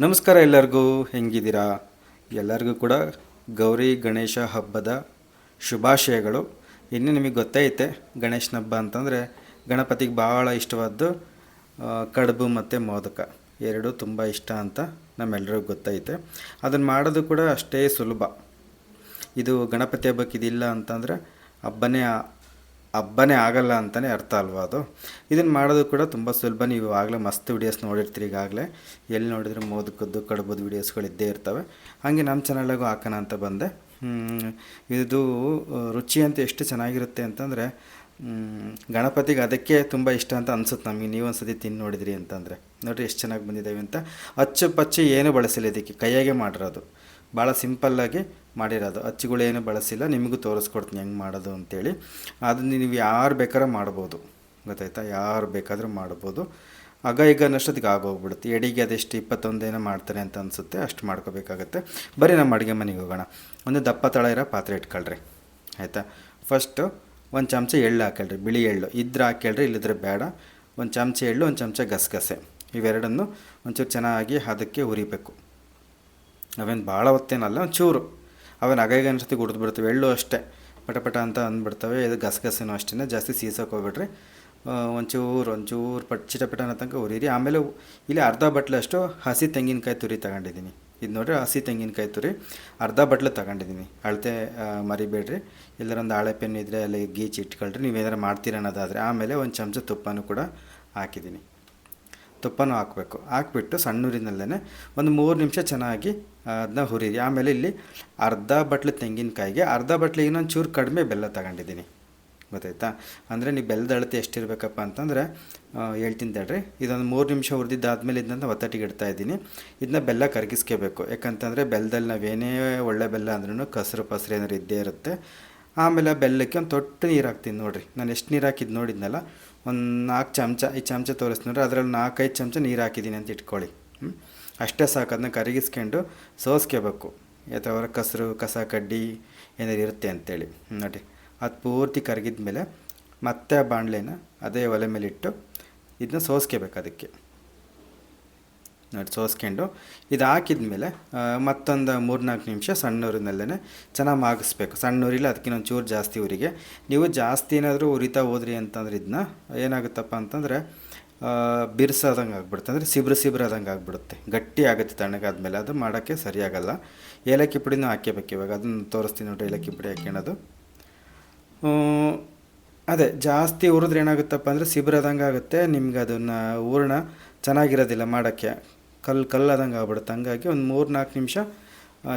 ನಮಸ್ಕಾರ ಎಲ್ಲರಿಗೂ, ಹೆಂಗಿದ್ದೀರಾ? ಎಲ್ಲರಿಗೂ ಕೂಡ ಗೌರಿ ಗಣೇಶ ಹಬ್ಬದ ಶುಭಾಶಯಗಳು. ಇನ್ನು ನಿಮಗೆ ಗೊತ್ತೈತೆ ಗಣೇಶನ ಹಬ್ಬ ಅಂತಂದರೆ ಗಣಪತಿಗೆ ಭಾಳ ಇಷ್ಟವಾದ್ದು ಕಡುಬು ಮತ್ತು ಮೋದಕ. ಎರಡು ತುಂಬ ಇಷ್ಟ ಅಂತ ನಮ್ಮೆಲ್ಲರಿಗೂ ಗೊತ್ತೈತೆ. ಅದನ್ನು ಮಾಡೋದು ಕೂಡ ಅಷ್ಟೇ ಸುಲಭ. ಇದು ಗಣಪತಿ ಹಬ್ಬಕ್ಕೆ ಇದಿಲ್ಲ ಅಂತಂದರೆ ಹಬ್ಬನೇ ಹಬ್ಬನೇ ಆಗಲ್ಲ ಅಂತಲೇ ಅರ್ಥ ಅಲ್ವಾ ಅದು? ಇದನ್ನು ಮಾಡೋದು ಕೂಡ ತುಂಬ ಸುಲಭ. ನೀವು ಆಗಲೇ ಮಸ್ತ್ ವಿಡಿಯೋಸ್ ನೋಡಿರ್ತೀರಿ ಈಗಾಗಲೇ. ಎಲ್ಲಿ ನೋಡಿದ್ರೆ ಮೋದಕದ್ದು, ಕಡುಬುದು ವೀಡಿಯೋಸ್ಗಳು ಇದ್ದೇ ಇರ್ತವೆ. ಹಾಗೆ ನಮ್ಮ ಚಾನಲ್ಗೂ ಹಾಕೋಣ ಅಂತ ಬಂದೆ. ಇದು ರುಚಿ ಅಂತ ಎಷ್ಟು ಚೆನ್ನಾಗಿರುತ್ತೆ ಅಂತಂದರೆ ಗಣಪತಿಗೆ ಅದಕ್ಕೆ ತುಂಬ ಇಷ್ಟ ಅಂತ ಅನ್ಸುತ್ತೆ ನಮಗೆ. ನೀವು ಒಂದು ಸತಿ ತಿಂದು ನೋಡಿದ್ರಿ ಅಂತಂದರೆ. ನೋಡಿರಿ ಎಷ್ಟು ಚೆನ್ನಾಗಿ ಬಂದಿದ್ದಾವೆ ಅಂತ. ಅಚ್ಚು ಪಚ್ಚು ಏನು ಬಳಸಿಲ್ಲ ಇದಕ್ಕೆ. ಕೈಯಾಗೆ ಮಾಡಿರೋದು. ಭಾಳ ಸಿಂಪಲ್ಲಾಗಿ ಮಾಡಿರೋದು. ಅಚ್ಚುಗಳೇನು ಬಳಸಿಲ್ಲ, ನಿಮಗೂ ತೋರಿಸ್ಕೊಡ್ತೀನಿ ಹೆಂಗೆ ಮಾಡೋದು ಅಂತೇಳಿ. ಅದನ್ನು ನೀವು ಯಾರು ಬೇಕಾದ್ರೂ ಮಾಡ್ಬೋದು. ಗೊತ್ತಾಯ್ತಾ? ಯಾರು ಬೇಕಾದರೂ ಮಾಡ್ಬೋದು. ಆಗ ಈಗ ಅನ್ನೋಷ್ಟೊತ್ತಿಗೆ ಆಗೋಗ್ಬಿಡುತ್ತೆ. ಎಡಿಗೆ ಅದೆಷ್ಟು ಇಪ್ಪತ್ತೊಂದೇನೋ ಮಾಡ್ತಾರೆ ಅಂತ ಅನಿಸುತ್ತೆ. ಅಷ್ಟು ಮಾಡ್ಕೋಬೇಕಾಗತ್ತೆ. ಬರೀ ನಮ್ಮ ಅಡುಗೆ ಮನೆಗೆ ಹೋಗೋಣ. ಒಂದು ದಪ್ಪ ತಳ ಇರೋ ಪಾತ್ರೆ ಇಟ್ಕೊಳ್ರಿ. ಆಯಿತಾ? ಫಸ್ಟು ಒಂದು ಚಮಚ ಎಳ್ಳು ಹಾಕೊಳ್ರಿ ಬಿಳಿ ಎಳ್ಳು. ಇದ್ರೆ ಹಾಕೇಳ್ರಿ ಇಲ್ಲದ್ರೆ ಬೇಡ. ಒಂದು ಚಮಚ ಎಳ್ಳು, ಒಂದು ಚಮಚ ಗಸಗಸೆ. ಇವೆರಡನ್ನು ಒಂಚೂರು ಚೆನ್ನಾಗಿ ಅದಕ್ಕೆ ಹುರಿಬೇಕು. ಅವೇನು ಭಾಳ ಹೊತ್ತೇನಲ್ಲ, ಒಂಚೂರು. ಅವೇನು ಅಗೈಗೆ ಅನ್ಸತಿ ಕುಡಿದು ಬಿಡ್ತವೆ, ಎಳ್ಳು ಅಷ್ಟೇ. ಪಟ ಪಟ ಅಂತ ಅಂದ್ಬಿಡ್ತವೆ, ಇದು ಗಸಗಸೆನೂ ಅಷ್ಟೇ ಜಾಸ್ತಿ ಸೀಸೋಕೆ ಹೋಗ್ಬಿಡ್ರಿ. ಒಂಚೂರು ಒಂಚೂರು ಪಟ್ ಚಿಟಪಟ ಅನ್ನೋ ತನಕ ಉರಿರಿ ಆಮೇಲೆ ಇಲ್ಲಿ ಅರ್ಧ ಬಟ್ಲಷ್ಟು ಹಸಿ ತೆಂಗಿನಕಾಯಿ ತುರಿ ತಗೊಂಡಿದ್ದೀನಿ. ಇದು ನೋಡಿರಿ, ಹಸಿ ತೆಂಗಿನಕಾಯಿ ತುರಿ. ಅರ್ಧ ಬಟ್ಲು ತಗೊಂಡಿದ್ದೀನಿ. ಅಳತೆ ಮರಿಬೇಡ್ರಿ. ಎಲ್ಲರ ಒಂದು ಹಾಳೆ ಪೆನ್ ಇದ್ದರೆ ಅಲ್ಲಿ ಗೀಚಿ ಇಟ್ಕೊಳ್ರಿ. ನೀವೇನಾರು ಮಾಡ್ತೀರ ಅನ್ನೋದಾದರೆ, ಆಮೇಲೆ ಒಂದು ಚಮಚ ತುಪ್ಪನೂ ಕೂಡ ಹಾಕಿದ್ದೀನಿ. ತುಪ್ಪನೂ ಹಾಕಬೇಕು. ಹಾಕ್ಬಿಟ್ಟು ಸಣ್ಣೂರಿನಲ್ಲೇ ಒಂದು ಮೂರು ನಿಮಿಷ ಚೆನ್ನಾಗಿ ಅದನ್ನ ಹುರಿರಿ ಆಮೇಲೆ ಇಲ್ಲಿ ಅರ್ಧ ಬಟ್ಲು ತೆಂಗಿನಕಾಯಿಗೆ, ಅರ್ಧ ಬಟ್ಲಿಗೆ ಇನ್ನೊಂದು ಚೂರು ಕಡಿಮೆ ಬೆಲ್ಲ ತಗೊಂಡಿದ್ದೀನಿ. ಗೊತ್ತಾಯ್ತಾ? ಅಂದರೆ ನೀವು ಬೆಲ್ಲದ ಅಳತೆ ಎಷ್ಟಿರಬೇಕಪ್ಪ ಅಂತಂದರೆ ಹೇಳ್ತೀನಿ ತಡ್ರಿ. ಇದೊಂದು ಮೂರು ನಿಮಿಷ ಹುರಿದಿದ್ದಾದ್ಮೇಲೆ ಇದನ್ನ ಒತ್ತಟ್ಟಿಗೆ ಇಡ್ತಾ ಇದ್ದೀನಿ. ಇದನ್ನ ಬೆಲ್ಲ ಕರಗಿಸ್ಕೋಬೇಕು. ಯಾಕಂತಂದರೆ ಬೆಲ್ಲದಲ್ಲಿ ನಾವೇನೇ ಒಳ್ಳೆ ಬೆಲ್ಲ ಅಂದ್ರೂ ಕಸರು ಪಸರು ಏನಾದ್ರು ಇದ್ದೇ ಇರುತ್ತೆ. ಆಮೇಲೆ ಬೆಲ್ಲಕ್ಕೆ ಒಂದು ತೊಟ್ಟು ನೀರು ಹಾಕ್ತೀನಿ ನೋಡಿರಿ. ನಾನು ಎಷ್ಟು ನೀರು ಹಾಕಿದ್ದು ನೋಡಿದ್ನಲ್ಲ, ಒಂದು ನಾಲ್ಕು ಚಮಚ ಈ ಚಮಚ ತೋರಿಸ್ತೀನಿ ನೋಡ್ರಿ. ಅದರಲ್ಲಿ ನಾಲ್ಕೈದು ಚಮಚ ನೀರು ಹಾಕಿದ್ದೀನಿ ಅಂತ ಇಟ್ಕೊಳ್ಳಿ? ಅಷ್ಟೇ ಸಾಕು, ಅದನ್ನ ಕರಗಿಸ್ಕೊಂಡು ಸೋಸ್ಕೋಬೇಕು. ಯಾಕಂದ್ರೆ ಕಸರು, ಕಸ, ಕಡ್ಡಿ ಏನಾದ್ರು ಇರುತ್ತೆ ಅಂತೇಳಿ. ನೋಡಿ. ಅದು ಪೂರ್ತಿ ಕರಗಿದ ಮೇಲೆ ಮತ್ತೆ ಆ ಬಾಣಲೆನ ಅದೇ ಒಲೆ ಮೇಲೆ ಇಟ್ಟು ಇದನ್ನ ಸೋಸ್ಕೋಬೇಕು ಅದಕ್ಕೆ. ನೋಡಿ, ಸೋಸ್ಕೊಂಡು ಇದು ಹಾಕಿದ್ಮೇಲೆ ಮತ್ತೊಂದು ಮೂರ್ನಾಲ್ಕು ನಿಮಿಷ ಸಣ್ಣೂರಿನಲ್ಲೇ ಚೆನ್ನಾಗಿ ಮಾಗಿಸ್ಬೇಕು. ಸಣ್ಣ ಉರಿಲ್ಲ ಅದಕ್ಕಿಂತ ಚೂರು ಜಾಸ್ತಿ ಊರಿಗೆ ನೀವು ಜಾಸ್ತಿ ಏನಾದರೂ ಉರಿತಾ ಹೋದ್ರಿ ಅಂತಂದ್ರೆ ಇದನ್ನ ಏನಾಗುತ್ತಪ್ಪ ಅಂತಂದರೆ ಬಿರ್ಸಾದಂಗೆ ಆಗ್ಬಿಡುತ್ತೆ. ಅಂದರೆ ಸಿಬ್ರು ಆದಂಗೆ ಆಗ್ಬಿಡುತ್ತೆ. ಗಟ್ಟಿ ಆಗುತ್ತೆ ತಣ್ಣಗಾದ್ಮೇಲೆ ಅದು ಮಾಡೋಕ್ಕೆ ಸರಿಯಾಗಲ್ಲ. ಏಲಕ್ಕಿ ಪುಡಿನೂ ಹಾಕ್ಕೋಬೇಕು ಇವಾಗ. ಅದನ್ನು ತೋರಿಸ್ತೀನಿ ನೋಡಿ ಏಲಕ್ಕಿ ಪುಡಿ ಹಾಕ್ಯಣದು. ಅದೇ ಜಾಸ್ತಿ ಹುರಿದ್ರೆ ಏನಾಗುತ್ತಪ್ಪ ಅಂದರೆ ಸಿಬ್ರದಂಗೆ ಆಗುತ್ತೆ. ನಿಮ್ಗೆ ಅದನ್ನು ಹೂರ್ಣ ಚೆನ್ನಾಗಿರೋದಿಲ್ಲ ಮಾಡೋಕ್ಕೆ. ಕಲ್ಲು ಕಲ್ಲಾದಂಗೆ ಆಗ್ಬಿಡುತ್ತೆ. ಹಂಗಾಗಿ ಒಂದು ಮೂರು ನಾಲ್ಕು ನಿಮಿಷ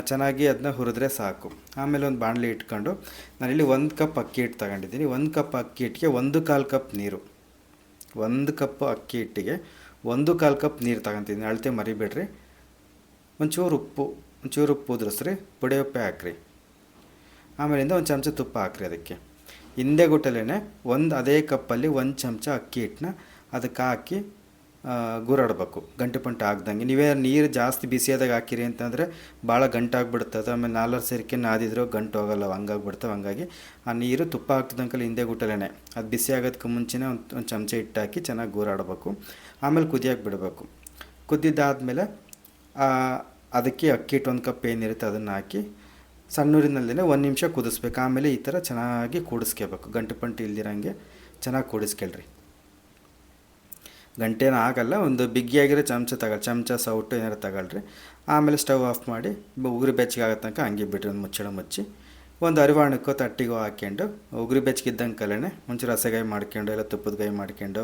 ಚೆನ್ನಾಗಿ ಅದನ್ನ ಹುರಿದ್ರೆ ಸಾಕು. ಆಮೇಲೆ ಒಂದು ಬಾಣಲಿ ಇಟ್ಕೊಂಡು, ನಾನಿಲ್ಲಿ ಒಂದು ಕಪ್ ಅಕ್ಕಿ ಹಿಟ್ಟು ತಗೊಂಡಿದ್ದೀನಿ. ಒಂದು ಕಪ್ ಅಕ್ಕಿ ಹಿಟ್ಟಿಗೆ ಒಂದು ಕಾಲು ಕಪ್ ನೀರು. ಒಂದು ಕಪ್ ಅಕ್ಕಿ ಹಿಟ್ಟಿಗೆ, ಒಂದು ಕಾಲು ಕಪ್ ನೀರು ತಗೊಂತೀನಿ ಅಳತೆ ಮರಿಬೇಡ್ರಿ. ಒಂಚೂರು ಉಪ್ಪು ಒಂಚೂರು ಉಪ್ಪು ಉದುರಿಸ್ರಿ, ಪುಡಿ ಉಪ್ಪೆ ಹಾಕ್ರಿ. ಆಮೇಲಿಂದ ಒಂದು ಚಮಚ ತುಪ್ಪ ಹಾಕ್ರಿ ಅದಕ್ಕೆ. ಹಿಂದೆ ಗುಟ್ಟಲೇ ಒಂದು, ಅದೇ ಕಪ್ಪಲ್ಲಿ ಒಂದು ಚಮಚ ಅಕ್ಕಿ ಹಿಟ್ಟನ್ನ ಅದಕ್ಕೆ ಹಾಕಿ ಗೂರಾಡಬೇಕು. ಗಂಟು ಪಂಟು ಆಗ್ದಂಗೆ. ನೀವೇ ನೀರು ಜಾಸ್ತಿ ಬಿಸಿಯಾದಾಗ ಹಾಕಿರಿ ಅಂತಂದರೆ ಭಾಳ ಗಂಟಾಗ್ಬಿಡ್ತದೆ ಆಮೇಲೆ ನಾಲ್ವರು ಸೇರಿಕೆ ನಾದಿದ್ರು ಗಂಟು ಹೋಗಲ್ಲ ಹಂಗಾಗ್ಬಿಡ್ತವೆ ಹಂಗಾಗಿ ಆ ನೀರು ತುಪ್ಪ ಹಾಕ್ತಿದ್ದಂಕಲ್ಲಿ ಹಿಂದೆ ಗುಟ್ಟಲೇ ಅದು ಬಿಸಿ ಆಗೋದಕ್ಕೆ ಮುಂಚೆನೇ ಒಂದು ಒಂದು ಚಮಚ ಹಿಟ್ಟು ಹಾಕಿ ಚೆನ್ನಾಗಿ ಗೂರಾಡಬೇಕು. ಆಮೇಲೆ ಕುದಿಯೋಕೆ ಬಿಡಬೇಕು. ಕುದ್ದಿದ್ದಾದಮೇಲೆ ಅದಕ್ಕೆ ಅಕ್ಕಿ ಹಿಟ್ಟು ಒಂದು ಕಪ್ ಏನಿರುತ್ತೆ ಅದನ್ನು ಹಾಕಿ ಸಣ್ಣೂರಿನಲ್ಲೇ ಒಂದು ನಿಮಿಷ ಕುದಿಸ್ಬೇಕು. ಆಮೇಲೆ ಈ ಥರ ಚೆನ್ನಾಗಿ ಕೂಡಿಸ್ಕೋಬೇಕು. ಗಂಟು ಪಂಟು ಇಲ್ದಿರಂಗೆ ಚೆನ್ನಾಗಿ ಕೂಡಿಸ್ಕೊಳ್ರಿ. ಗಂಟೇನ ಆಗಲ್ಲ, ಒಂದು ಬಿಗಿಯಾಗಿರೋ ಚಮಚ ತಗೊಳ್ಳಿ, ಚಮಚ ಸೌಟು ಏನಾರು ತಗೊಳ್ರಿ. ಆಮೇಲೆ ಸ್ಟವ್ ಆಫ್ ಮಾಡಿ ಉಗುರು ಬೆಚ್ಚಗೆ ಆಗೋ ತನಕ ಹಂಗೆ ಬಿಟ್ಟರೆ ಒಂದು ಮುಚ್ಚಳ ಮುಚ್ಚಿ, ಒಂದು ಅರಿವಾಣಕ್ಕೋ ತಟ್ಟಿಗೋ ಹಾಕ್ಕೊಂಡು, ಉಗುರು ಬೆಚ್ಚಗಿದ್ದಂಗೆ ಕಲೆನೆ, ಒಂಚೂರು ಹಸೆಗಾಯಿ ಮಾಡ್ಕೊಂಡು, ಇಲ್ಲ ತುಪ್ಪದ ಗಾಯಿ ಮಾಡ್ಕೊಂಡು,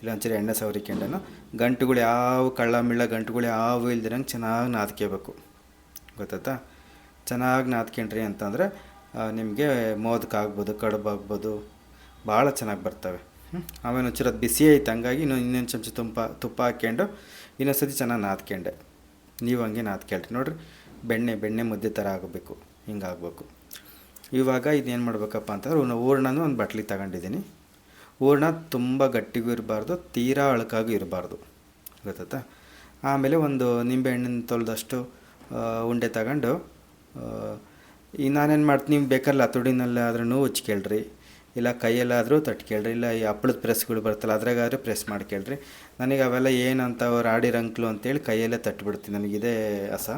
ಇಲ್ಲ ಒಂಚೂರು ಎಣ್ಣೆ ಸವರಿಕೊಂಡನು, ಗಂಟುಗಳು ಯಾವ ಕಳ್ಳ ಮಿಳ್ಳ ಗಂಟುಗಳು ಯಾವ ಇಲ್ದಿರಂಗೆ ಚೆನ್ನಾಗಿ ನಾದ್ಕೋಬೇಕು ಗೊತ್ತಾಯ್ತಾ? ಚೆನ್ನಾಗಿ ನಾದ್ಕೊಂಡ್ರಿ ಅಂತಂದರೆ ನಿಮಗೆ ಮೋದಕ ಆಗ್ಬೋದು, ಕಡುಬು ಆಗ್ಬೋದು, ಭಾಳ ಚೆನ್ನಾಗಿ ಬರ್ತವೆ? ಆಮೇಲೆ ಒಂಚೂರು ಅದು ಬಿಸಿ ಐತೆ, ಹಂಗಾಗಿ ಇನ್ನೊಂದು ಇನ್ನೊಂದು ಚಮಚ ತುಂಬ ತುಪ್ಪ ಹಾಕ್ಕೊಂಡು ಇನ್ನೊಂದು ಸತಿ ಚೆನ್ನಾಗಿ ನಾದ್ಕೊಂಡೆ ನೀವು ಹಂಗೆ ನಾದ್ಕೊಳ್ರಿ ನೋಡ್ರಿ, ಬೆಣ್ಣೆ ಬೆಣ್ಣೆ ಮುದ್ದೆ ಥರ ಆಗಬೇಕು ಹಿಂಗಾಗಬೇಕು ಇವಾಗ ಇದೇನು ಮಾಡ್ಬೇಕಪ್ಪ ಅಂತಂದ್ರೆ ಹೂರ್ಣನೂ ಒಂದು ಬಟ್ಲಿಗೆ ತಗೊಂಡಿದ್ದೀನಿ. ಹೂರ್ಣ ತುಂಬ ಗಟ್ಟಿಗೂ ಇರಬಾರ್ದು, ತೀರಾ ಅಳಕಾಗೂ ಇರಬಾರ್ದು. ಗೊತ್ತಾ ಆಮೇಲೆ ಒಂದು ನಿಂಬೆಹಣ್ಣಿನ ತೊಳೆದಷ್ಟು ಉಂಡೆ ತಗೊಂಡು ಈ ನಾನೇನು ಮಾಡ್ತೀನಿ, ನೀವು ಬೇಕಲ್ಲ ತುಡಿನಲ್ಲಿ ಆದ್ರೂ ಉಚ್ಕೇಳ್ರಿ. ಇಲ್ಲ ಕೈಯಲ್ಲಾದರೂ ತಟ್ಕೇಳ್ರಿ, ಇಲ್ಲ ಈ ಹಪ್ಪಳದ ಪ್ರೆಸ್ಗಳು ಬರ್ತಲ್ಲ ಅದ್ರಾಗಾದ್ರೆ ಪ್ರೆಸ್ ಮಾಡ್ಕೇಳ್ರಿ. ನನಗೆ ಅವೆಲ್ಲ ಏನಂತ ಅವ್ರು ಆಡಿರಂಕ್ಲು ಅಂತೇಳಿ ಕೈಯಲ್ಲೇ ತಟ್ಬಿಡ್ತೀನಿ, ನನಗಿದೇ ಹಸ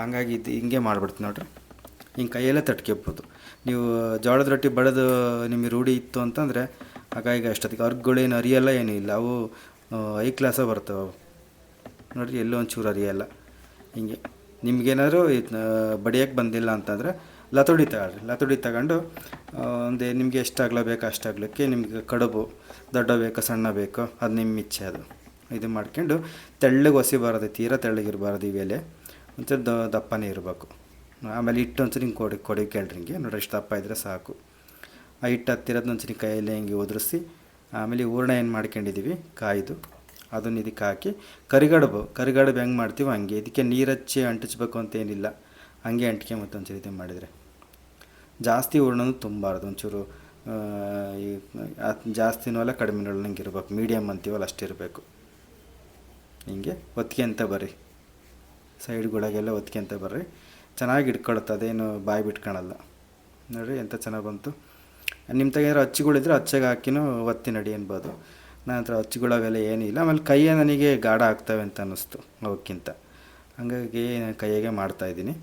ಹಂಗಾಗಿ ಇದು ಹಿಂಗೆ ಮಾಡ್ಬಿಡ್ತೀನಿ ನೋಡ್ರಿ. ಹಿಂಗೆ ಕೈಯಲ್ಲೇ ತಟ್ಕೊಬೋದು ನೀವು ಜೋಳದ ರೊಟ್ಟಿ ಬಡದು ನಿಮಗೆ ರೂಢಿ ಇತ್ತು ಅಂತಂದರೆ, ಹಾಗಾಗಿ ಅಷ್ಟೊತ್ತಿಗೆ ಅರ್ಗಗಳೇನು ಅರಿಯಲ್ಲ ಏನೂ ಇಲ್ಲ. ಅವು ಐ ಕ್ಲಾಸ ಬರ್ತವೆ ಅವು. ನೋಡಿರಿ ಎಲ್ಲೋ ಒಂಚೂರು ಅರಿಯಲ್ಲ. ಹಿಂಗೆ ನಿಮ್ಗೇನಾದ್ರು ಬಡಿಯೋಕ್ಕೆ ಬಂದಿಲ್ಲ ಅಂತಂದರೆ ಲತುಡಿ ತಗೊಳ್ರಿ. ಲತೋಡಿ ತಗೊಂಡು ಒಂದು ನಿಮಗೆ ಎಷ್ಟು ಅಗಲ ಬೇಕು ಅಷ್ಟು ನಿಮಗೆ ಕಡುಬು, ದೊಡ್ಡ ಬೇಕೋ, ಸಣ್ಣ ಬೇಕೋ, ಅದು ನಿಮ್ಮ ಇಚ್ಛೆ ಅದು. ಇದು ಮಾಡ್ಕೊಂಡು ತೆಳ್ಳಗೆ ಒಸಿಬಾರದು ತೀರಾ ತೆಳ್ಳಗಿರಬಾರ್ದು ಇವೆಲೆ ಒಂಚೂರು ದ, ದಪ್ಪನೇ ಇರಬೇಕು. ಆಮೇಲೆ ಹಿಟ್ಟು ಒಂಚೂರು ಹಿಂಗೆ ಕೊಡಿ ಕೊಡಿ ಕೇಳ್ರಿ ಹಿಂಗೆ. ನೋಡ್ರಿ ಎಷ್ಟು ದಪ್ಪ ಇದ್ದರೆ ಸಾಕು. ಆ ಹಿಟ್ಟು ಹತ್ತಿರೋದು ಒಂಚೂರು ಕೈಯಲ್ಲಿ ಹಿಂಗೆ ಉದುರಿಸಿ ಆಮೇಲೆ ಈ ಹೂರ್ಣ ಏನು ಮಾಡ್ಕೊಂಡಿದ್ದೀವಿ ಕಾಯ್ದು. ಅದನ್ನು ಇದಕ್ಕೆ ಹಾಕಿ, ಕರಿಗಡುಬು. ಕರಿಗಡುಬು ಹೆಂಗೆ ಮಾಡ್ತೀವೋ ಹಂಗೆ. ಇದಕ್ಕೆ ನೀರು ಹಚ್ಚಿ ಅಂಟಿಸ್ಬೇಕು ಅಂತೇನಿಲ್ಲ ಹಂಗೆ ಅಂಟ್ಕೊಂಬತ್ತು ಒಂಚೂರು ಇದು ಮಾಡಿದರೆ. ಜಾಸ್ತಿ ಹೂರ್ಣನು ತುಂಬಬಾರ್ದು ಒಂಚೂರು ಈ ಜಾಸ್ತಿನೂ ಅಲ್ಲ, ಕಡಿಮೆನೂ ಅಲ್ಲ ನಂಗೆ ಇರ್ಬೇಕು. ಮೀಡಿಯಮ್ ಅಂತೀವಲ್ಲ ಅಷ್ಟಿರಬೇಕು ಹಿಂಗೆ ಒತ್ಕೊಂತ ಬರ್ರಿ. ಸೈಡ್ಗಳಿಗೆಲ್ಲ ಒತ್ಕೊಂತ ಬರ್ರಿ. ಚೆನ್ನಾಗಿ ಇಟ್ಕೊಳುತ್ತೆ ಅದೇನು ಬಾಯಿ ಬಿಟ್ಕೊಳಲ್ಲ. ನೋಡಿರಿ ಎಂಥ ಚೆನ್ನಾಗಿ ಬಂತು. ನಿಮ್ಮ ತೆಗೆದ್ರೆ ಅಚ್ಚುಗಳಿದ್ರೆ ಅಚ್ಚಾಗ ಹಾಕಿನೂ ಒತ್ತಿ ನಡಿ ಅನ್ಬೋದು. ನಂತರ ಅಚ್ಚುಗಳಾಗೆಲ್ಲ ಏನೂ ಇಲ್ಲ. ಆಮೇಲೆ ಕೈಯೇ ನನಗೆ ಗಾಢ ಆಗ್ತವೆ ಅಂತ ಅನ್ನಿಸ್ತು ಅವಕ್ಕಿಂತ. ಹಾಗಾಗಿ ಕೈಯಾಗೆ ಮಾಡ್ತಾಯಿದ್ದೀನಿ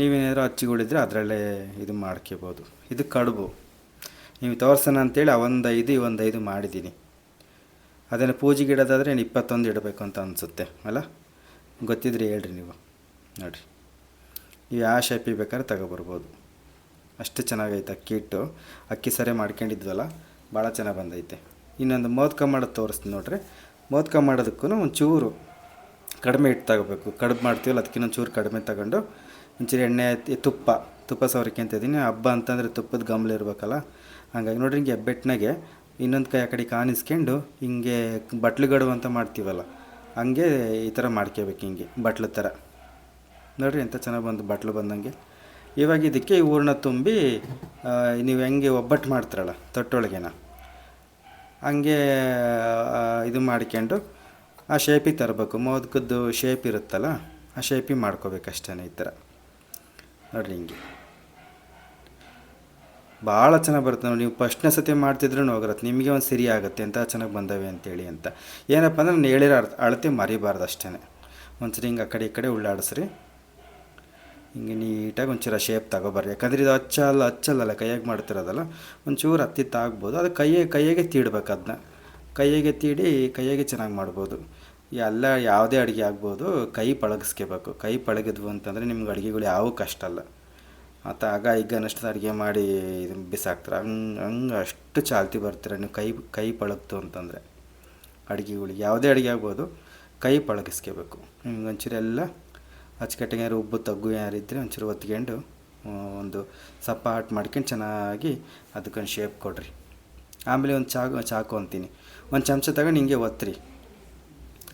ನೀವೇನಾದರೂ ಅಚ್ಚಿಗಳಿದ್ರೆ ಅದರಲ್ಲೇ ಇದು ಮಾಡ್ಕೋಬೋದು. ಇದು ಕಡುಬು. ನೀವು ತೋರ್ಸೋಣ ಅಂತೇಳಿ ಒಂದು ಐದು ಒಂದು ಐದು ಮಾಡಿದ್ದೀನಿ. ಅದನ್ನು ಪೂಜೆಗೆ ಇಡೋದಾದರೆ ಏನು ಇಪ್ಪತ್ತೊಂದು ಇಡಬೇಕು ಅಂತ ಅನಿಸುತ್ತೆ, ಅಲ್ಲ? ಗೊತ್ತಿದ್ರೆ ಹೇಳ್ರಿ ನೀವು. ನೋಡಿರಿ. ನೀವು ಯಾವ ಶೇಪಿಗೆ ಬೇಕಾದ್ರೆ ತಗೊಬರ್ಬೋದು. ಅಷ್ಟು ಚೆನ್ನಾಗೈತೆ ಅಕ್ಕಿ ಇಟ್ಟು ಅಕ್ಕಿ ಸರಿ ಮಾಡ್ಕೊಂಡಿದ್ವಲ್ಲ, ಭಾಳ ಚೆನ್ನಾಗಿ ಬಂದೈತೆ. ಇನ್ನೊಂದು ಮೋದಕ ಮಾಡೋದು ತೋರಿಸ್ತೀನಿ ನೋಡ್ರಿ. ಮೋದಕ ಮಾಡೋದಕ್ಕೂ ಒಂಚೂರು ಕಡಿಮೆ ಇಟ್ಟು ತಗೋಬೇಕು. ಕಡಿಮೆ ಮಾಡ್ತೀವಲ್ಲ ಅದಕ್ಕಿಂತ ಒಂಚೂರು ಕಡಿಮೆ ತಗೊಂಡು ಒಂಚೂರು ಎಣ್ಣೆ ತುಪ್ಪ ತುಪ್ಪ ಸವರಿಕೆ ಇದ್ದೀನಿ. ಹಬ್ಬ ಅಂತಂದರೆ ತುಪ್ಪದ ಗಮಲ ಇರಬೇಕಲ್ಲ. ಹಾಗಾಗಿ ನೋಡಿರಿ, ಹಿಂಗೆ ಎಬ್ಬೆಟ್ಟಿನಾಗೆ ಇನ್ನೊಂದು ಕೈ ಆ ಕಡೆ ಕಾಣಿಸ್ಕೊಂಡು ಹಿಂಗೆ ಬಟ್ಲು ಗಡುವು ಅಂತ ಮಾಡ್ತೀವಲ್ಲ, ಹಂಗೆ ಈ ಥರ ಮಾಡ್ಕೋಬೇಕು ಹಿಂಗೆ, ಬಟ್ಲು ಥರ. ನೋಡಿರಿ ಎಂಥ ಚೆನ್ನಾಗಿ ಬಂತು ಬಟ್ಲು ಬಂದಂಗೆ. ಇವಾಗ ಇದಕ್ಕೆ ಹೂರ್ಣ ತುಂಬಿ ನೀವು ಹೆಂಗೆ ಒಬ್ಬಟ್ಟು ಮಾಡ್ತಾರಲ್ಲ, ತೊಟ್ಟೊಳಗೆನ, ಹಂಗೆ ಇದು ಮಾಡ್ಕೊಂಡು ಆ ಶೇಪಿಗೆ ತರಬೇಕು. ಮೋದಕದ್ದು ಶೇಪ್ ಇರುತ್ತಲ್ಲ, ಆ ಶೇಪಿಗೆ ಮಾಡ್ಕೋಬೇಕಷ್ಟೇ ಈ ಥರ ನೋಡ್ರಿ ಹಿಂಗೆ. ಭಾಳ ಚೆನ್ನಾಗಿ ಬರುತ್ತೆ ನೋಡಿ. ನೀವು ಫಸ್ಟ್ನೇ ಸತಿ ಮಾಡ್ತಿದ್ರೂ ಹೋಗಿರತ್ತೆ. ನಿಮಗೆ ಒಂದು ಸಿರಿ ಆಗುತ್ತೆ. ಅಂತ ಚೆನ್ನಾಗಿ ಬಂದವೆ ಅಂತೇಳಿ ಅಂತ. ಏನಪ್ಪ ಅಂದ್ರೆ ನಾನು ಹೇಳಿರೋ ಅರ್ಥ ಅಳತೆ ಮರಿಬಾರ್ದು ಅಷ್ಟೇ ಒಂದ್ಸರಿ ಹಿಂಗೆ ಆ ಕಡೆ ಈ ಕಡೆ ಉಳ್ಳಾಡಿಸ್ರಿ. ಹಿಂಗೆ ನೀಟಾಗಿ ಒಂಚೂರು ಶೇಪ್ ತಗೊಬರ್ರಿ. ಯಾಕಂದ್ರೆ ಇದು ಹಚ್ಚಲ್ಲ ಹಚ್ಚಲ್ಲಲ್ಲ ಕೈಯಾಗಿ ಮಾಡ್ತಿರೋದಲ್ಲ. ಒಂಚೂರು ಹತ್ತಿತ್ತಾಗ್ಬೋದು. ಅದು ಕೈಯೇ ಕೈಯಾಗೆ ತೀಡ್ಬೇಕು ಅದನ್ನ ಕೈಯಾಗೆ ತೀಡಿ ಕೈಯಾಗೆ ಚೆನ್ನಾಗಿ ಮಾಡ್ಬೋದು. ಎಲ್ಲ ಯಾವುದೇ ಅಡುಗೆ ಆಗ್ಬೋದು, ಕೈ ಪಳಗಿಸ್ಕೋಬೇಕು. ಕೈ ಪಳಗಿದ್ವು ಅಂತಂದರೆ ನಿಮ್ಗೆ ಅಡುಗೆಗಳು ಯಾವೂ ಕಷ್ಟ ಅಲ್ಲ. ಮತ್ತು ಆಗ ಈಗ ಅನ್ನಷ್ಟು ಅಡುಗೆ ಮಾಡಿ ಇದು ಬಿಸಾಕ್ತಾರೆ, ಹಂಗೆ ಹಂಗೆ ಅಷ್ಟು ಚಾಲ್ತಿ ಬರ್ತೀರ ನೀವು ಕೈ ಕೈ ಪಳಗ್ತು ಅಂತಂದರೆ. ಅಡುಗೆಗಳಿಗೆ ಯಾವುದೇ ಅಡುಗೆ ಆಗ್ಬೋದು, ಕೈ ಪಳಗಿಸ್ಕೋಬೇಕು. ನಿಮ್ಗೆ ಒಂಚೂರು ಎಲ್ಲ ಅಚ್ಚುಕಟ್ಟಿಗೆ ಉಬ್ಬು, ತಗ್ಗು ಯಾರಿದ್ದರೆ ಒಂಚೂರು ಒತ್ಕೊಂಡು ಒಂದು ಒಂದು ಹಾಟ್ ಮಾಡ್ಕೊಂಡು ಚೆನ್ನಾಗಿ ಅದಕ್ಕೊಂದು ಶೇಪ್ ಕೊಡ್ರಿ. ಆಮೇಲೆ ಒಂದು ಚಾಕು ಚಾಕು ಅಂತೀನಿ. ಒಂದು ಚಮಚ ತಗೊಂಡು ಹಿಂಗೆ ಒತ್ತಿರಿ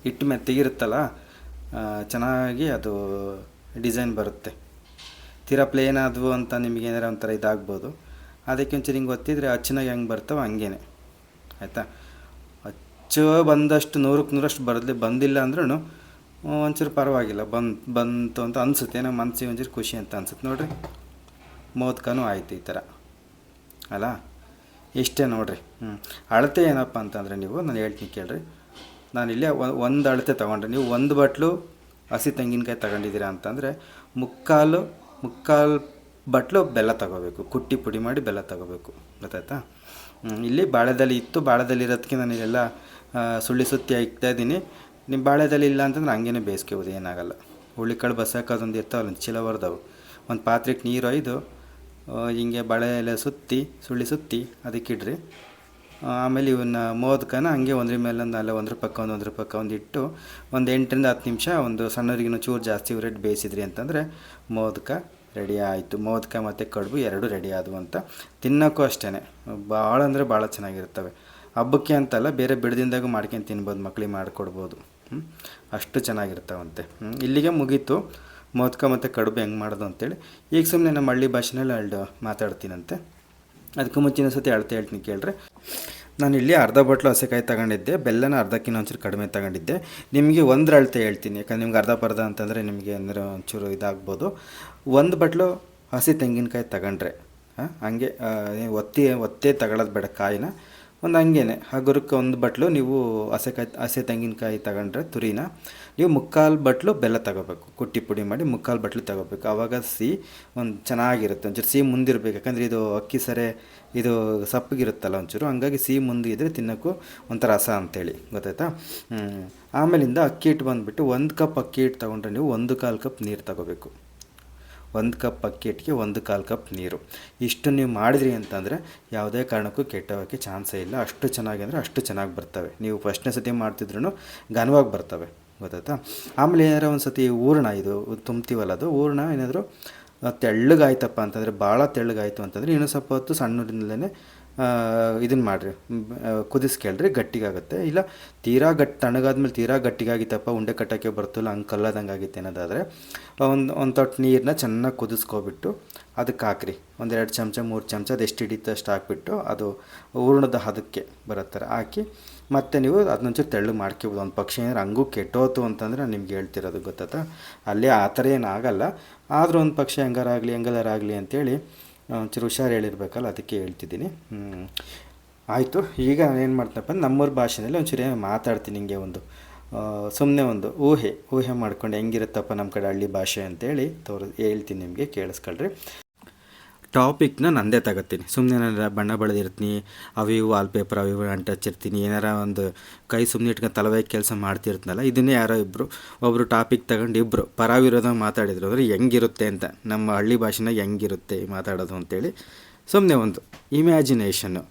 ಹಿಟ್ಟು ಮೆತ್ತಗಿರುತ್ತಲ್ಲ ಆ, ಚೆನ್ನಾಗಿ ಅದು ಡಿಸೈನ್ ಬರುತ್ತೆ. ತೀರಾ ಪ್ಲೇನ್ ಆದವು ಅಂತ ನಿಮಗೆ ಏನಾರ ಒಂಥರ ಇದಾಗ್ಬೋದು. ಅದಕ್ಕೆ ಒಂಚೂರು ಹಿಂಗೆ ಒತ್ತಿದ್ರೆ ಅಚ್ಚನಾಗಿ ಹೆಂಗೆ ಬರ್ತಾವೆ ಹಂಗೇನೆ. ಆಯಿತಾ? ಅಚ್ಚು ಬಂದಷ್ಟು ನೂರಕ್ಕೆ ನೂರಷ್ಟು ಬರಲಿ ಬಂದಿಲ್ಲ ಅಂದ್ರೂ ಒಂಚೂರು ಪರವಾಗಿಲ್ಲ. ಬಂದು ಬಂತು ಅಂತ ಅನಿಸುತ್ತೆ. ನಮ್ಮ ಮನಸ್ಸಿಗೆ ಒಂಚೂರು ಖುಷಿ ಅಂತ ಅನ್ಸುತ್ತೆ. ನೋಡಿರಿ ಮೋದಕನೂ ಆಯಿತು ಈ ಥರ. ಅಲ್ಲ? ಇಷ್ಟೇ ನೋಡಿರಿ. ಹ್ಞೂ ಅಳತೆ ಏನಪ್ಪ ಅಂತಂದರೆ ನೀವು ನಾನು ಹೇಳ್ತೀನಿ ಕೇಳ್ರಿ. ನಾನು ಇಲ್ಲೇ ಒಂದು ಅಳತೆ ತೊಗೊಂಡ್ರೆ ನೀವು ಒಂದು ಬಟ್ಲು ಹಸಿ ತೆಂಗಿನಕಾಯಿ ತಗೊಂಡಿದ್ದೀರಾ ಅಂತಂದರೆ ಮುಕ್ಕಾಲು ಮುಕ್ಕಾಲು ಬಟ್ಲು ಬೆಲ್ಲ ತಗೋಬೇಕು. ಕುಟ್ಟಿ ಪುಡಿ ಮಾಡಿ ಬೆಲ್ಲ ತಗೋಬೇಕು. ಗೊತ್ತಾಯ್ತಾ? ಇಲ್ಲಿ ಬಾಳೆದಲ್ಲಿ ಇತ್ತು. ಬಾಳೆದಲ್ಲಿ ಇರೋದಕ್ಕೆ ನಾನು ಇಲ್ಲೆಲ್ಲ ಸುಳ್ಳಿ ಸುತ್ತಿ ಹಾಕ್ತಾ ಇದ್ದೀನಿ. ನಿಮ್ಮ ಬಾಳೆದಲ್ಲಿ ಇಲ್ಲ ಅಂತಂದ್ರೆ ಹಂಗೇನೆ ಬೇಯಿಸ್ಕೋಬೋದು, ಏನಾಗಲ್ಲ. ಹುಳಿಕಾಳು ಬಸಾಕೋದೊಂದು ಇರ್ತಾವಲ್ಲ ಒಂದು ಚೀಲ ಒಂದು ಪಾತ್ರೆಗೆ ನೀರು ಒಯ್ದು ಹಿಂಗೆ ಬಳೆ ಎಲೆ ಸುತ್ತಿ, ಸುಳ್ಳಿ ಸುತ್ತಿ ಅದಕ್ಕಿಡ್ರಿ ಇಡ್ರಿ. ಆಮೇಲೆ ಇವನ್ನ ಮೋದಕನ ಹಂಗೆ ಒಂದ್ರ ಮೇಲೆ ಒಂದು ಅಲ್ಲ ಒಂದ್ರ ಪಕ್ಕ ಒಂದು, ಒಂದ್ರ ಪಕ್ಕ ಒಂದು ಇಟ್ಟು ಒಂದು ಎಂಟರಿಂದ ಹತ್ತು ನಿಮಿಷ ಒಂದು ಸಣ್ಣವ್ರಿಗಿನ ಚೂರು ಜಾಸ್ತಿ ರೇಟ್ ಬೇಯಿಸಿದ್ರಿ ಅಂತಂದರೆ ಮೋದಕ ರೆಡಿ ಆಯಿತು. ಮೋದಕ ಮತ್ತು ಕಡುಬು ಎರಡೂ ರೆಡಿ ಆದವು ಅಂತ ತಿನ್ನೋಕ್ಕೂ ಅಷ್ಟೇ ಭಾಳ ಅಂದರೆ ಭಾಳ ಚೆನ್ನಾಗಿರ್ತವೆ. ಹಬ್ಬಕ್ಕೆ ಅಂತಲ್ಲ ಬೇರೆ ಬಿಡದಿಂದಾಗೂ ಮಾಡ್ಕೊಂಡು ತಿನ್ಬೋದು, ಮಕ್ಳಿಗೆ ಮಾಡಿಕೊಡ್ಬೋದು? ಅಷ್ಟು ಚೆನ್ನಾಗಿರ್ತಾವಂತೆ. ಇಲ್ಲಿಗೆ ಮುಗೀತು. ಮೋದಕ ಮತ್ತು ಕಡುಬು ಹೆಂಗೆ ಮಾಡೋದು ಅಂತೇಳಿ. ಈಗ ಸುಮ್ಮನೆ ನಮ್ಮ ಹಳ್ಳಿ ಭಾಷೆನಲ್ಲಿ ಅಲ್ಡು ಮಾತಾಡ್ತೀನಂತೆ. ಅದಕ್ಕೂ ಮುಂಚಿನ ಸತಿ ಅಳತೆ ಹೇಳ್ತೀನಿ ಕೇಳ್ರಿ. ನಾನು ಇಲ್ಲಿ ಅರ್ಧ ಬಾಟ್ಲು ಹಸೆಕಾಯಿ ತಗೊಂಡಿದ್ದೆ, ಬೆಲ್ಲನ ಅರ್ಧಕ್ಕಿಂತ ಒಂಚೂರು ಕಡಿಮೆ ತಗೊಂಡಿದ್ದೆ. ನಿಮಗೆ ಒಂದು ಅಳತೆ ಹೇಳ್ತೀನಿ, ಯಾಕಂದ್ರೆ ನಿಮ್ಗೆ ಅರ್ಧ ಪರ್ಧ ಅಂತಂದರೆ ನಿಮಗೆ ಅಂದರೆ ಒಂಚೂರು ಇದಾಗ್ಬೋದು. ಒಂದು ಬಟ್ಲು ಹಸಿ ತೆಂಗಿನಕಾಯಿ ತಗೊಂಡ್ರೆ, ಹಾಂ, ಹಂಗೆ ಒತ್ತಿ, ಒತ್ತೇ ತಗೊಳ್ಳೋದು ಬೇಡ ಕಾಯಿನ. ಒಂದು ಹಂಗೇನೆ, ಹಗುರಕ್ಕೆ ಒಂದು ಬಟ್ಲು ನೀವು ಹಸೆಕಾಯಿ ಹಸೆ ತೆಂಗಿನಕಾಯಿ ತಗೊಂಡ್ರೆ ತುರಿನ, ನೀವು ಮುಕ್ಕಾಲು ಬಟ್ಲು ಬೆಲ್ಲ ತಗೋಬೇಕು. ಕುಟ್ಟಿ ಪುಡಿ ಮಾಡಿ ಮುಕ್ಕಾಲು ಬಟ್ಲು ತಗೋಬೇಕು. ಆವಾಗ ಸಿಹಿ ಒಂದು ಚೆನ್ನಾಗಿರುತ್ತೆ. ಒಂಚೂರು ಸಿಹಿ ಮುಂದಿರಬೇಕು ಯಾಕಂದರೆ ಇದು ಅಕ್ಕಿ ಸರೆ, ಇದು ಸಪ್ಪಗಿರುತ್ತಲ್ಲ ಒಂಚೂರು. ಹಂಗಾಗಿ ಸಿಹಿ ಮುಂದಿದ್ರೆ ತಿನ್ನೋಕ್ಕೂ ಒಂಥರ ರಸ ಅಂತೇಳಿ. ಗೊತ್ತಾಯ್ತಾ. ಆಮೇಲಿಂದ ಅಕ್ಕಿ ಹಿಟ್ಟು ಬಂದುಬಿಟ್ಟು ಒಂದು ಕಪ್ ಅಕ್ಕಿ ಹಿಟ್ಟು ತೊಗೊಂಡ್ರೆ ನೀವು ಒಂದು ಕಾಲು ಕಪ್ ನೀರು ತಗೋಬೇಕು. ಒಂದು ಕಪ್ ಅಕ್ಕಿ ಇಟ್ಟಿಗೆ ಒಂದು ಕಾಲು ಕಪ್ ನೀರು. ಇಷ್ಟು ನೀವು ಮಾಡಿದ್ರಿ ಅಂತಂದರೆ ಯಾವುದೇ ಕಾರಣಕ್ಕೂ ಕೆಟ್ಟೋಗೋಕ್ಕೆ ಚಾನ್ಸೇ ಇಲ್ಲ. ಅಷ್ಟು ಚೆನ್ನಾಗಿ ಅಂದರೆ ಅಷ್ಟು ಚೆನ್ನಾಗಿ ಬರ್ತವೆ. ನೀವು ಫಸ್ಟ್ನೇ ಸತಿ ಮಾಡ್ತಿದ್ರು ಘನವಾಗಿ ಬರ್ತವೆ. ಗೊತ್ತಾಯ್ತಾ? ಆಮೇಲೆ ಏನಾರ ಒಂದು ಸತಿ ಊರ್ಣ ಇದು ತುಂಬ್ತೀವಲ್ಲ ಅದು, ಹೂರ್ಣ ಏನಾದರೂ ತೆಳ್ಳಗಾಯ್ತಪ್ಪ ಅಂತಂದರೆ ಭಾಳ ತೆಳ್ಳಗಾಯಿತು ಅಂತಂದರೆ ಇನ್ನೂ ಸ್ವಲ್ಪ ಹೊತ್ತು ಸಣ್ಣದಿಂದಲೇ ಇದನ್ನು ಮಾಡಿರಿ. ಕುದಿಸ್ಕೇಳ್ರಿ, ಗಟ್ಟಿಗಾಗುತ್ತೆ. ಇಲ್ಲ, ತೀರಾ ಗಟ್ಟಿ ತಣ್ಣಗಾದ್ಮೇಲೆ ತೀರಾ ಗಟ್ಟಿಗಾಗಿತ್ತಪ್ಪ, ಉಂಡೆ ಕಟ್ಟೋಕ್ಕೆ ಬರ್ತಿಲ್ಲ, ಹಂಗೆ ಕಲ್ಲದಂಗೆ ಆಗಿತ್ತು ಅನ್ನೋದಾದರೆ ಒಂದು ಒಂದು ತೊಟ್ಟು ನೀರನ್ನ ಚೆನ್ನಾಗಿ ಕುದಿಸ್ಕೊಬಿಟ್ಟು ಅದಕ್ಕೆ ಹಾಕ್ರಿ. ಒಂದೆರಡು ಚಮಚ, ಮೂರು ಚಮಚ, ಅದು ಎಷ್ಟು ಹಿಡಿತು ಅಷ್ಟು ಹಾಕ್ಬಿಟ್ಟು ಅದು ಹೂರ್ಣದ ಹದಕ್ಕೆ ಬರೋ ಥರ ಹಾಕಿ, ಮತ್ತು ನೀವು ಅದನ್ನೊಂಚೂರು ತೆಳ್ಳಗೆ ಮಾಡ್ಕೋಬೋದು. ಒಂದು ಪಕ್ಷಿ ಏನಾರು ಹಂಗೂ ಕೆಟ್ಟೋತು ಅಂತಂದರೆ ನಾನು ನಿಮ್ಗೆ ಹೇಳ್ತಿರೋದು ಗೊತ್ತಾಯ್ತಾ ಅಲ್ಲಿ ಆ ಥರ ಏನಾಗಲ್ಲ ಆದರೂ ಒಂದು ಪಕ್ಷಿ ಹೆಂಗಾರಾಗಲಿ ಹೆಂಗಲಾರಾಗಲಿ ಅಂತೇಳಿ ಒಂಚೂರು ಹುಷಾರು ಹೇಳಿರ್ಬೇಕಲ್ಲ, ಅದಕ್ಕೆ ಹೇಳ್ತಿದ್ದೀನಿ. ಆಯಿತು, ಈಗ ಏನು ಮಾಡ್ತಪ್ಪ ನಮ್ಮೂರ ಭಾಷೆಯಲ್ಲಿ ಒಂಚೂರು ಮಾತಾಡ್ತೀನಿ ಹಿಂಗೆ ಒಂದು. ಸುಮ್ಮನೆ ಒಂದು ಊಹೆ ಊಹೆ ಮಾಡ್ಕೊಂಡು ಹೆಂಗಿರುತ್ತಪ್ಪ ನಮ್ಮ ಕಡೆ ಹಳ್ಳಿ ಭಾಷೆ ಅಂತೇಳಿ ತೋರ್, ಹೇಳ್ತೀನಿ ನಿಮಗೆ, ಕೇಳಿಸ್ಕೊಳ್ರಿ. ಟಾಪಿಕ್ನ ನಂದೇ ತಗೋತೀನಿ. ಸುಮ್ಮನೆ ನಾನು ಬಣ್ಣ ಬಳದಿರ್ತೀನಿ, ಅವು ಇವು ವಾಲ್ಪೇಪರ್ ಅವು ಇವು ಅಂಟಚ್ಚಿರ್ತೀನಿ ಏನಾರ ಒಂದು ಕೈ ಸುಮ್ಮನೆ ಇಟ್ಕೊಂಡು ತಲವೇ ಕೆಲಸ ಮಾಡ್ತಿರ್ತೀನಲ್ಲ, ಇದನ್ನೇ ಯಾರೋ ಇಬ್ಬರು ಒಬ್ಬರು ಟಾಪಿಕ್ ತಗೊಂಡು ಇಬ್ಬರು ಪರ ವಿರೋಧ ಮಾತಾಡಿದ್ರು ಅಂದರೆ ಹೆಂಗಿರುತ್ತೆ ಅಂತ, ನಮ್ಮ ಹಳ್ಳಿ ಭಾಷೆನಾಗ ಹೆಂಗಿರುತ್ತೆ ಮಾತಾಡೋದು ಅಂತೇಳಿ ಸುಮ್ಮನೆ ಒಂದು ಇಮ್ಯಾಜಿನೇಷನ್ನು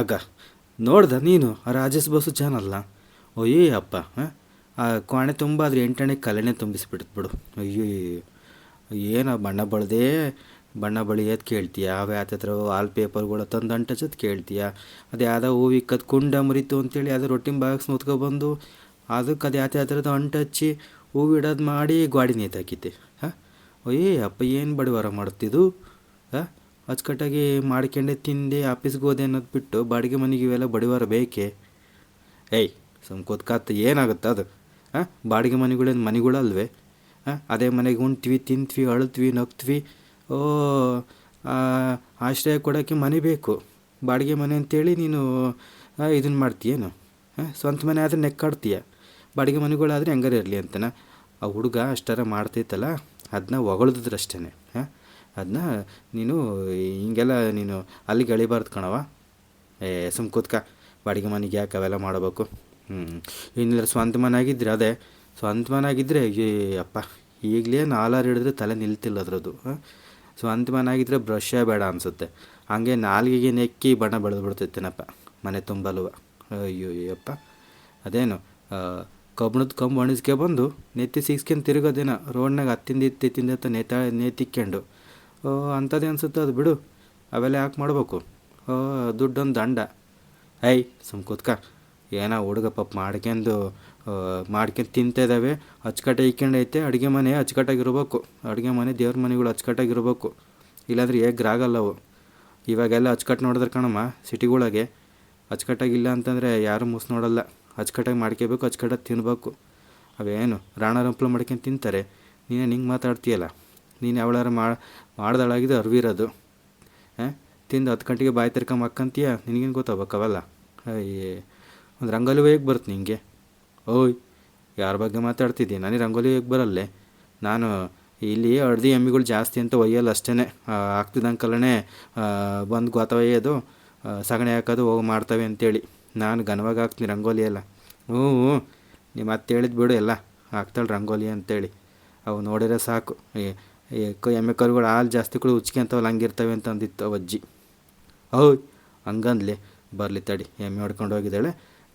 ಆಗ ನೋಡ್ದ ನೀನು ಆ ರಾಜೇಶ್ ಬಸ್ಸು ಚಾನಲ್ಲ ಅಯ್ಯೋ ಅಪ್ಪ, ಹಾಂ? ಆ ಕೋಣೆ ತುಂಬ ಅದ್ರ ಎಂಟಣೆ ಕಲೆನೇ ತುಂಬಿಸ್ಬಿಡ್ತು ಬಿಡು. ಅಯ್ಯೋ, ಏನೋ ಬಣ್ಣ ಬಳ್ದೇ ಬಣ್ಣ ಬಳಿಯೋದು ಕೇಳ್ತೀಯ? ಅವ ಹತ್ರ ವಾಲ್ ಪೇಪರ್ಗಳು ತಂದು ಅಂಟಚೋದು ಕೇಳ್ತೀಯ? ಅದು ಯಾವುದೋ ಹೂವು ಕದ್ ಕುಂಡ ಮುರಿತು ಅಂತೇಳಿ ಅದು ರೊಟ್ಟಿನ ಬಾಕ್ಸ್ ಮುತ್ಕೊಬಂದು ಅದಕ್ಕೆ ಅದು ಯಾತ ಹತ್ರದ ಅಂಟಚ್ಚಿ ಹೂವು ಇಡೋದು ಮಾಡಿ ಗಾಡಿ ನೇತಾಕಿದ್ದೆ ಹಾಂ? ಅಯ್ಯೇ ಅಪ್ಪ ಏನು ಬಡವರ ಮಾಡ್ತಿದ್ದು ಹಾಂ? ಅಚ್ಚುಕಟ್ಟಾಗಿ ಮಾಡ್ಕೊಂಡೆ ತಿಂದೆ ಆಫೀಸ್ಗೆ ಹೋದೆ ಅನ್ನೋದು ಬಿಟ್ಟು ಬಾಡಿಗೆ ಮನೆಗೆ ಇವೆಲ್ಲ ಬಡವರ ಬೇಕೆ? ಏಯ್, ಸುಮ್ ಕೂತ್ಕಾತ್ ಏನಾಗುತ್ತೆ ಅದು? ಹಾಂ? ಬಾಡಿಗೆ ಮನೆಗಳೇನು ಮನೆಗಳಲ್ವೇ? ಹಾಂ? ಅದೇ ಮನೆಗೆ ಉಣ್ತೀವಿ, ತಿಂತೀವಿ, ಅಳ್ತೀವಿ ನಗ್ತೀವಿ ಓ ಆಶ್ರಯ ಕೊಡೋಕ್ಕೆ ಮನೆ ಬೇಕು. ಬಾಡಿಗೆ ಮನೆ ಅಂತೇಳಿ ನೀನು ಇದನ್ನ ಮಾಡ್ತೀಯೇನು ಹಾಂ ಸ್ವಂತ ಮನೆ ಆದರೆ ನೆಕ್ಕಾಡ್ತೀಯ ಬಾಡಿಗೆ ಮನೆಗಳಾದರೆ ಹೆಂಗಾರ ಇರಲಿ ಅಂತನ. ಆ ಹುಡುಗ ಅಷ್ಟಾರ ಮಾಡ್ತೈತಲ್ಲ ಅದನ್ನ ಹೊಗಳ್ದಿದ್ರಷ್ಟೇ ಹಾಂ ಅದನ್ನ ನೀನು ಹಿಂಗೆಲ್ಲ ನೀನು ಅಲ್ಲಿ ಎಳಿಬಾರ್ದು ಕಣವ ಏ, ಸುಮ್ ಕೂತ್ಕ. ಬಾಡಿಗೆ ಮನೆಗೆ ಯಾಕೆ ಅವೆಲ್ಲ ಮಾಡಬೇಕು? ಹ್ಞೂ ಇನ್ನಿಲ್ಲ ಸ್ವಂತ ಮನೆ ಆಗಿದ್ರೆ ಅದೇ. ಸ್ವಂತ ಮನೆ ಆಗಿದ್ದರೆ ಏ ಅಪ್ಪ ಈಗಲೇ ನಾಲಾರು ಹಿಡಿದ್ರೆ ತಲೆ ನಿಲ್ತಿಲ್ಲ ಅದರದ್ದು. ಹಾಂ ಸ್ವಂತ ಮನೆ ಆಗಿದ್ರೆ ಬ್ರಷೇ ಬೇಡ ಅನಿಸುತ್ತೆ. ಹಾಗೆ ನಾಲ್ಗೆಗೆ ನೆಕ್ಕಿ ಬಣ್ಣ ಬೆಳೆದು ಬಿಡ್ತಿತ್ತೇನಪ್ಪ ಮನೆ ತುಂಬಲು ಅಯ್ಯೋ, ಅಯ್ಯಪ್ಪ. ಅದೇನು ಕಬ್ಬಣದ ಕಂಬ ಒಣಿಸ್ಕೆ ಬಂದು ನೆತ್ತಿ ಸಿಗ್ಸ್ಕೊಂಡು ತಿರುಗೋದೇನ ರೋಡ್ನಾಗ ಹತ್ತಿಂದ ಇತ್ತಿತ್ತಿಂದ ನೇತಾ ನೇತಿಕ್ಕೊಂಡು ಅಂಥದ್ದೇ ಅನ್ಸುತ್ತೆ ಅದು ಬಿಡು. ಅವೆಲ್ಲ ಯಾಕೆ ಮಾಡಬೇಕು? ದುಡ್ಡೊಂದು ದಂಡ. ಐ ಸುಮ್ ಕೂತ್ಕ. ಏನೋ ಹುಡುಗ ಪಾಪ ಮಾಡ್ಕೊಂಡು ಮಾಡ್ಕೊಂಡು ತಿಂತಾ ಇದ್ದಾವೆ ಅಚ್ಚುಕಟ್ಟಾಗಿ ಇಕ್ಕೊಂಡೈತೆ, ಅಡುಗೆ ಮನೆ ಅಚ್ಚುಕಟ್ಟಾಗಿರ್ಬೇಕು. ಅಡುಗೆ ಮನೆ ದೇವ್ರ ಮನೆಗಳು ಅಚ್ಚುಕಟ್ಟಾಗಿರ್ಬೇಕು. ಇಲ್ಲಾಂದ್ರೆ ಹೇಗ್ರಾಗಲ್ಲ ಅವು. ಇವಾಗೆಲ್ಲ ಅಚ್ಚುಕಟ್ಟು ನೋಡಿದ್ರೆ ಕಣಮ್ಮ, ಸಿಟಿಗಳಾಗೆ ಅಚ್ಚುಕಟ್ಟಾಗಿಲ್ಲ ಅಂತಂದರೆ ಯಾರು ಮುಸ್ ನೋಡಲ್ಲ. ಅಚ್ಚುಕಟ್ಟಾಗಿ ಮಾಡ್ಕೋಬೇಕು ಅಚ್ಚುಕಟ್ಟಾಗಿ ತಿನ್ನಬೇಕು ಅವೇನು, ರಾಣ ರಂಪ್ಲ ಮಾಡ್ಕೊಂಡು ತಿಂತಾರೆ. ನೀನೇನು ಹಿಂಗೆ ಮಾತಾಡ್ತೀಯಲ್ಲ? ನೀನು ಯಾವಳಾರ ಮಾಡಿ ಮಾಡ್ದಳಾಗಿದೆ ಅರ್ವಿರೋದು. ಹಾಂ? ತಿಂದು ಹತ್ತು ಗಂಟೆಗೆ ಬಾಯಿ ತಿರ್ಕೊಂಬಕ್ಕಂತೀಯ ನಿನಗೇನು ಗೊತ್ತಾಗಬೇಕವಲ್ಲ ಅಯ್ಯೇ, ಒಂದು ರಂಗೋಲಿ ಹೇಗೆ ಬರುತ್ತೆ ನಿಂಗೆ? ಓಯ್, ಯಾರ ಬಗ್ಗೆ ಮಾತಾಡ್ತಿದ್ದೀನಿ ನನಗೆ ರಂಗೋಲಿ ಬರಲ್ಲೇ? ನಾನು ಇಲ್ಲಿ ಅಡ್ದಿ ಎಮ್ಮಿಗಳು ಜಾಸ್ತಿ ಅಂತ ಒಯ್ಯಲ್ಲ ಅಷ್ಟೇ ಆಗ್ತಿದ್ದಂಕಲ್ಲೇ ಬಂದು ಗೊತ್ತ ಒಯ್ಯೋದು ಸಗಣಿ ಹಾಕೋದು ಹೋಗಿ ಮಾಡ್ತವೆ ಅಂತೇಳಿ. ನಾನು ಘನವಾಗಿ ಹಾಕ್ತೀನಿ ರಂಗೋಲಿ ಎಲ್ಲ. ಹ್ಞೂ ಹ್ಞೂ. ನೀವು ಮತ್ತೆ ಹೇಳಿದ್ ಬಿಡು ಎಲ್ಲ. ಹಾಕ್ತಾಳೆ ರಂಗೋಲಿ ಅಂತೇಳಿ. ಅವು ನೋಡಿದ್ರೆ ಸಾಕು. ಎಮ್ಮೆ ಕರುಗಳು ಹಾಲು ಜಾಸ್ತಿ ಕೂಡ ಉಚ್ಕೊಂತವಲ್ಲ ಹಂಗಿರ್ತವೆ ಅಂತ ಅಂದಿತ್ತು ಅವಜ್ಜಿ ಅಜ್ಜಿ. ಹೌದು ಹಂಗಂದ್ಲೆ. ಬರಲಿ ತಡಿ, ಎಮ್ಮೆ ಹೊಡ್ಕೊಂಡು ಹೋಗಿದ್ದಾಳೆ.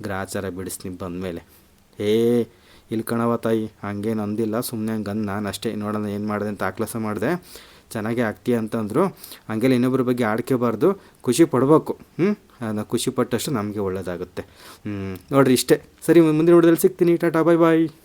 ಗ್ರಾಚಾರ ಬಿಡಿಸ್ತೀನಿ ಬಂದಮೇಲೆ. ಏ ಇಲ್ಲಿ ಕಣವ ತಾಯಿ ಹಂಗೇನು ಅಂದಿಲ್ಲ ಸುಮ್ಮನೆ ಹಂಗೆ ಅಂದು ನಾನು ಅಷ್ಟೇ. ನೋಡೋಣ ಏನು ಮಾಡಿದೆ ಅಂತ ಆಕ್ಲಸ ಮಾಡಿದೆ. ಚೆನ್ನಾಗೇ ಆಗ್ತೀಯ ಅಂತಂದರು ಹಂಗೆಲ್ಲ ಇನ್ನೊಬ್ಬರ ಬಗ್ಗೆ ಆಡ್ಕೋಬಾರ್ದು ಖುಷಿ ಪಡಬೇಕು. ಹ್ಞೂ ಅದನ್ನ ಖುಷಿ ಪಟ್ಟಷ್ಟು ನಮಗೆ ಒಳ್ಳೆಯದಾಗುತ್ತೆ ಹ್ಞೂ ನೋಡಿರಿ ಇಷ್ಟೇ. ಸರಿ, ಮುಂದಿನ ವಿಡಿಯೋದಲ್ಲಿ ಸಿಗ್ತೀನಿ. ಟಾಟಾ, ಬಾಯ್ ಬಾಯ್.